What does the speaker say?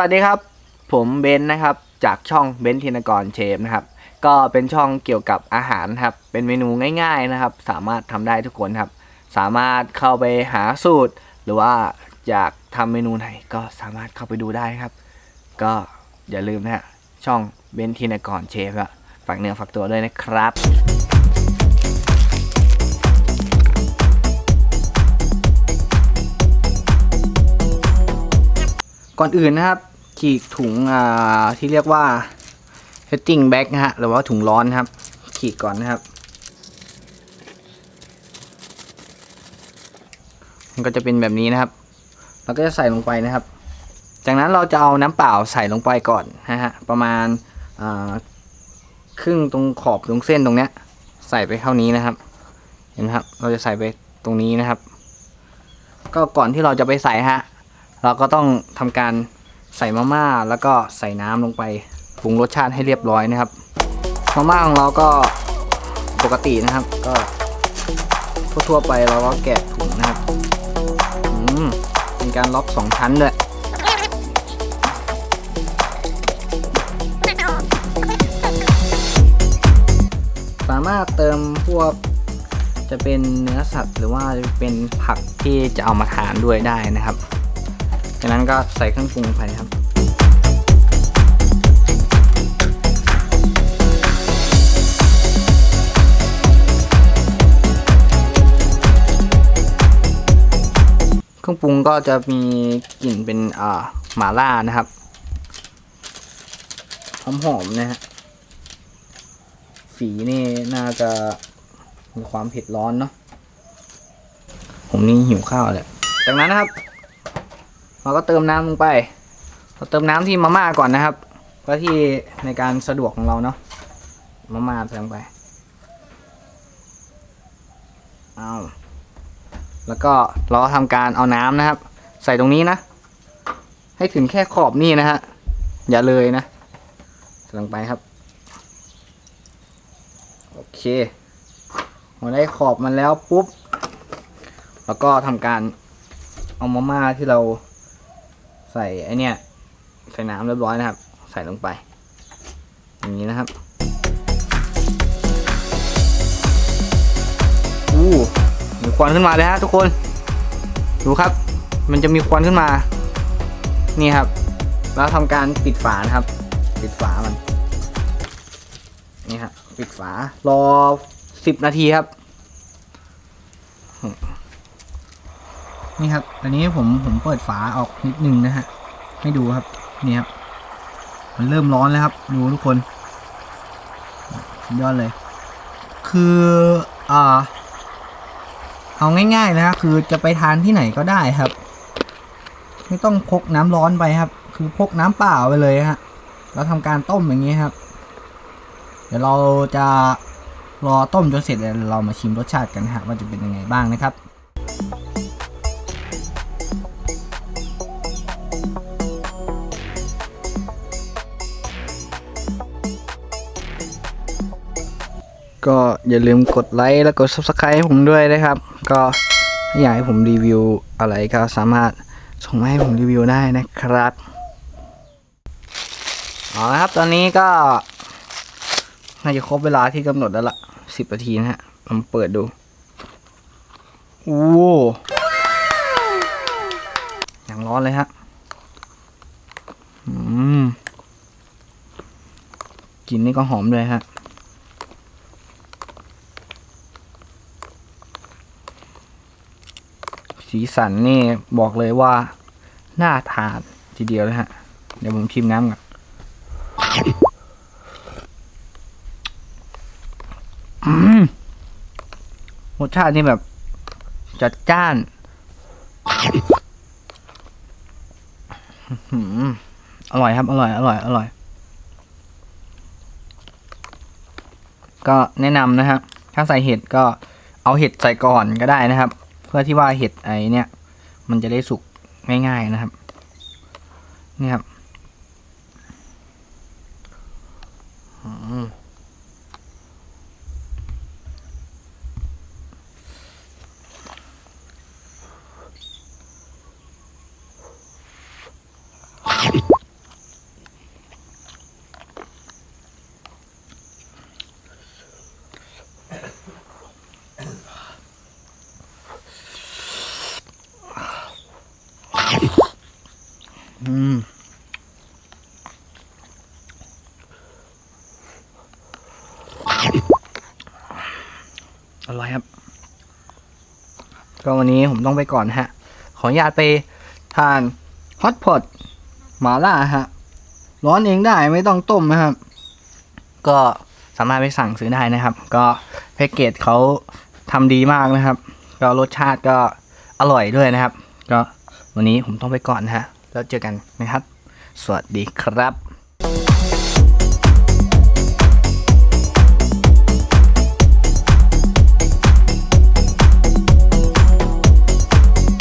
วัสดีครับ ผมเบนนะครับ จากช่องเบนธินกรเชฟนะครับ ก็เป็นช่องเกี่ยวกับอาหารครับ เป็นเมนูง่ายๆนะครับ สามารถทำได้ทุกคนครับ สามารถเข้าไปหาสูตร หรือว่าอยากทำเมนูไหนก็สามารถเข้าไปดูได้ครับ ก็อย่าลืมนะฮะช่องเบนธินกรเชฟอะฝากเนื้อฝากตัวด้วยนะครับ ก่อนอื่นนะครับฉีกถุงอ่าที่เรียกว่า setting bag นะฮะหรือว่าถุงร้อนครับฉีกก่อนนะครับ มันก็จะเป็นแบบนี้นะครับเราก็จะใส่ลงไปนะครับ จากนั้นเราจะเอาน้ำเปล่าใส่ลงไปก่อนนะฮะประมาณอ่าครึ่งตรงขอบตรงเส้นตรงเนี้ย ใส่ไปเท่านี้นะครับ เห็นไหมครับ เราจะใส่ไปตรงนี้นะครับ ก็ก่อนที่เราจะไปใส่ฮะ เราก็ต้องทำการใส่มาม่าแล้วก็ใส่น้ำลงไปปรุงรสชาติให้เรียบร้อยนะครับมาม่าของเราก็ปกตินะครับ ก็ทั่วไปเราก็แกะถุงนะครับอืมเป็นการล็อกสองชั้นด้วยสามารถเติมพวกจะเป็นเนื้อสัตว์หรือว่าจะเป็นผักที่จะเอามาทานด้วยได้นะครับ จากนั้นก็ใส่เครื่องปรุงไปครับ เครื่องปรุงก็จะมีกลิ่นเป็นอ่าหม่าล่านะครับหอมๆนะฮะสีนี่น่าจะมีความเผ็ดร้อนเนาะ ผมนี่หิวข้าวเลยจากนั้นนะครับ เราก็เติมน้ำลงไป เราเติมน้ำที่มาม่าก่อนนะครับเพื่อที่ในการสะดวกของเราเนาะมาม่าใส่ลงไปเอาแล้วก็เราทำการเอาน้ำนะครับ ใส่ตรงนี้นะ ให้ถึงแค่ขอบนี่นะฮะอย่าเลยนะใส่ลงไปครับ โอเคพอได้ขอบมันแล้วปุ๊บ แล้วก็ทำการเอามาม่าที่เรา ใส่ไอเนี่ยใส่น้ำเรียบร้อยนะครับ ใส่ลงไป อย่างนี้นะครับอู้มีควันขึ้นมาเลยฮะทุกคน ดูครับ มันจะมีควันขึ้นมา นี่ครับ แล้วทำการปิดฝานะครับ ปิดฝามัน นี่ครับปิดฝารอสิบนาทีครับ นี่ครับ อันนี้ผมผมเปิดฝาออกนิดนึงนะฮะ ให้ดูครับ นี่ครับ มันเริ่มร้อนแล้วครับ ดูทุกคน ยอดเลย คืออ่าเอาง่ายๆนะครับคือจะไปทานที่ไหนก็ได้ครับ ไม่ต้องพกน้ำร้อนไปครับ คือพกน้ำเปล่าไปเลยฮะเราทำการต้มอย่างนี้ครับ เดี๋ยวเราจะรอต้มจนเสร็จแล้วเรามาชิมรสชาติกันฮะว่าจะเป็นยังไงบ้างนะครับ ก็อย่าลืมกดไลค์และกด subscribe ให้ผมด้วยนะครับ ก็อยากให้ผมรีวิวอะไรก็สามารถส่งมาให้ผมรีวิวได้นะครับเอาละครับตอนนี้ก็น่าจะครบเวลาที่กำหนดแล้วล่ะสิบนาทีนะฮะลองเปิดดูโอ้อย่างร้อนเลยฮะอืมกลิ่นนี่ก็หอมเลยฮะ สีสันนี่บอกเลยว่าน่าทานทีเดียวเลยฮะ เดี๋ยวผมชิมน้ำก่อนรสชาตินี่แบบ จัดจ้านอร่อยครับ อร่อย อร่อย อร่อย ก็แนะนำนะฮะถ้าใส่เห็ดก็เอาเห็ดใส่ก่อนก็ได้นะครับ พื่อที่ว่าเห็ดไอเนี่ย มันจะได้สุกง่ายๆนะครับ นี่ครับ อืมอร่อยครับ ก็วันนี้ผมต้องไปก่อนฮะ ขออนุญาตไปทานฮอตพอตหมาล่าฮะ ร้อนเองได้ไม่ต้องต้มนะครับ ก็สามารถไปสั่งซื้อได้นะครับ ก็แพ็กเกจเขาทำดีมากนะครับ ก็รสชาติก็อร่อยด้วยนะครับ ก็ วันนี้ผมต้องไปก่อนนะฮะ แล้วเจอกันนะครับ สวัสดีครับ